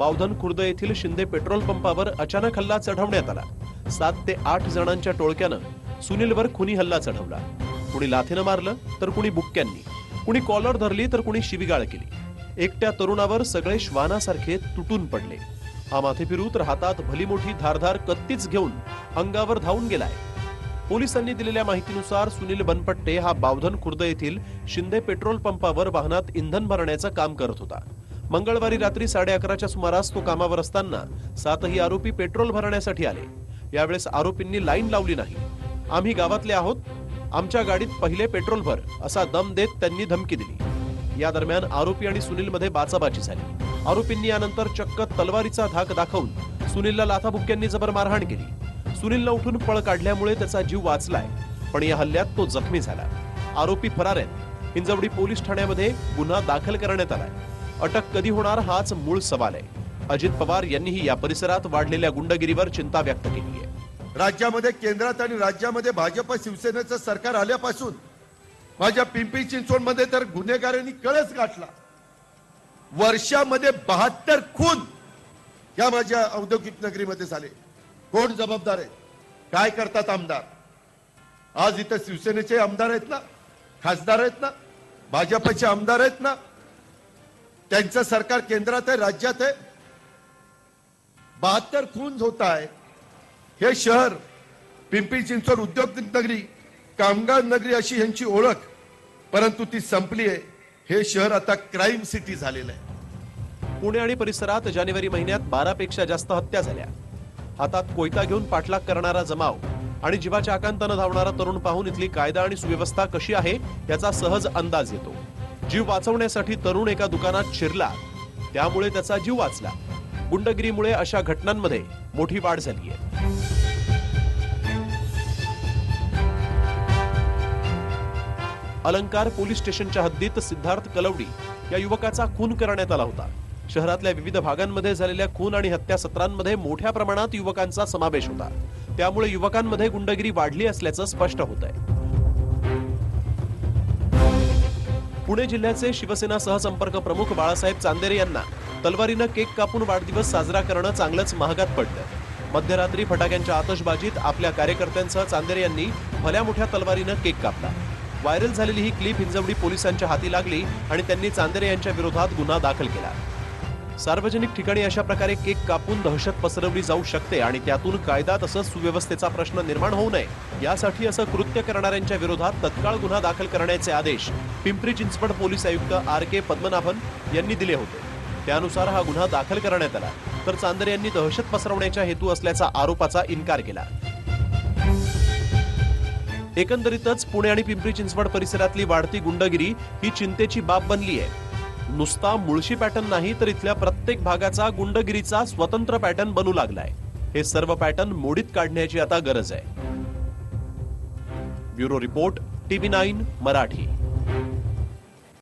बावधन खुर्द येथील शिंदे पेट्रोल पंपावर अचानक हल्ला चढवण्यात आला. सात ते आठ जणांच्या टोळक्यानं सुनीलवर खुनी हल्ला चढवला. कुणी लाथेनं मारलं तर कुणी बुक्क्यांनी. कुणी कॉलर धरली तर कुणी शिवीगाळ केली. एकट्या तरुणावर सगळे श्वानासारखे तुटून पडले. हा माथेफिरू तर हातात भली मोठी धारधार कत्तीच घेऊन अंगावर धावून गेलाय. पोलिसांनी दिलेल्या माहितीनुसार सुनील बनपट्टे हा बावधन खुर्द येथील शिंदे पेट्रोल पंपावर वाहनात इंधन भरण्याचं काम करत होता. मंगळवारी रात्री साडे अकराच्या सुमारास तो कामावर असताना सातही आरोपी पेट्रोल भरण्यासाठी आले. यावेळेस आरोपींनी लाईन लावली नाही. आम्ही गावातले आहोत. आमच्या गाडीत पहिले पेट्रोल भर असा दम देत त्यांनी धमकी दिली. या दरम्यान आरोपी आणि सुनीलमध्ये बाचाबाची झाली. आरोपींनी यानंतर चक्क तलवारीचा धाक दाखवून सुनीलला लाथाबुक्क्यांनी जबर मारहाण केली. सुनीलला उठून पळ काढल्यामुळे त्याचा जीव वाचलाय पण या हल्ल्यात तो जखमी झाला. आरोपी फरार आहेत. हिंजवडी पोलीस ठाण्यामध्ये गुन्हा दाखल करण्यात आलाय. अटक कधी होणार हाच मूळ सवाल आहे. अजित पवार यांनीही या परिसरात वाढलेल्या गुंडगिरीवर चिंता व्यक्त केली आहे. राज्यामध्ये केंद्रात आणि राज्यामध्ये भाजप शिवसेनेचं सरकार आल्यापासून माझ्या पिंपरी चिंचवडमध्ये तर गुन्हेगारांनी कळस गाठला. वर्षामध्ये बहात्तर खून या माझ्या औद्योगिक नगरीमध्ये झाले. कोण जबाबदार आहे? काय करतात आमदार? आज इथं शिवसेनेचे आमदार आहेत ना? खासदार आहेत ना? भाजपचे आमदार आहेत ना? त्यांचं सरकार केंद्रात आहे राज्यात आहे. बहात्तर खून होत आहे. हे शहर पिंपरी चिंचवड उद्योग नगरी कामगार नगरी अशी यांची ओळख परंतु ती संपली आहे. हे शहर आता क्राईम सिटी झालेलं आहे. पुणे आणि परिसरात जानेवारी महिन्यात बारा पेक्षा जास्त हत्या झाल्या. हातात कोयता घेऊन पाठलाग करणारा जमाव आणि जीवाच्या आकांतानं धावणारा तरुण पाहून इथली कायदा आणि सुव्यवस्था कशी आहे याचा सहज अंदाज येतो. जीव वाचवण्यासाठी तरुण एका दुकानात शिरला. त्यामुळे त्याचा जीव वाचला. गुंडगिरीमुळे अशा घटनांमध्ये मोठी वाढ झाली आहे अलंकार पोलीस स्टेशनच्या हद्दीत सिद्धार्थ कलवडी या युवकाचा खून करण्यात आला होता. शहरातल्या विविध भागांमध्ये झालेल्या खून आणि हत्या सत्रांमध्ये मोठ्या प्रमाणात युवकांचा समावेश होता. त्यामुळे युवकांमध्ये गुंडगिरी वाढली असल्याचं स्पष्ट होत आहे पुणे जिल्ह्याचे शिवसेना सहसंपर्क प्रमुख बाळासाहेब चांदेरे यांना तलवारीनं केक कापून वाढदिवस साजरा करणं चांगलंच महागात पडलं मध्यरात्री फटाक्यांच्या आतषबाजीत आपल्या कार्यकर्त्यांसह चांदेरे यांनी भल्या मोठ्या तलवारीनं केक कापला. व्हायरल झालेली ही क्लिप हिंजवडी पोलिसांच्या हाती लागली आणि त्यांनी चांदेरे यांच्या विरोधात गुन्हा दाखल केला. सार्वजनिक ठिकाणी अशा प्रकारे केक कापून दहशत पसरवली जाऊ शकते आणि त्यातून कायदा तसंच सुव्यवस्थेचा प्रश्न निर्माण होऊ नये. यासाठी असं कृत्य करणाऱ्यांच्या विरोधात तत्काळ गुन्हा दाखल करण्याचे आदेश पिंपरी चिंचवड पोलीस आयुक्त आर के पद्मनाभन यांनी दिले होते. त्यानुसार हा गुन्हा दाखल करण्यात आला. तर चांदरे यांनी दहशत पसरवण्याच्या हेतू असल्याचा आरोपाचा इन्कार केला. एकंदरीतच पुणे आणि पिंपरी चिंचवड परिसरातली वाढती गुंडगिरी ही चिंतेची बाब बनली आहे नुसता मुळशी पॅटर्न नाही तर इथल्या प्रत्येक भागाचा गुंडगिरीचा स्वतंत्र पॅटर्न बनू लागलाय. हे सर्व पॅटर्न मोडीत काढण्याची आता गरज आहे. Bureau report TV nine Marathi.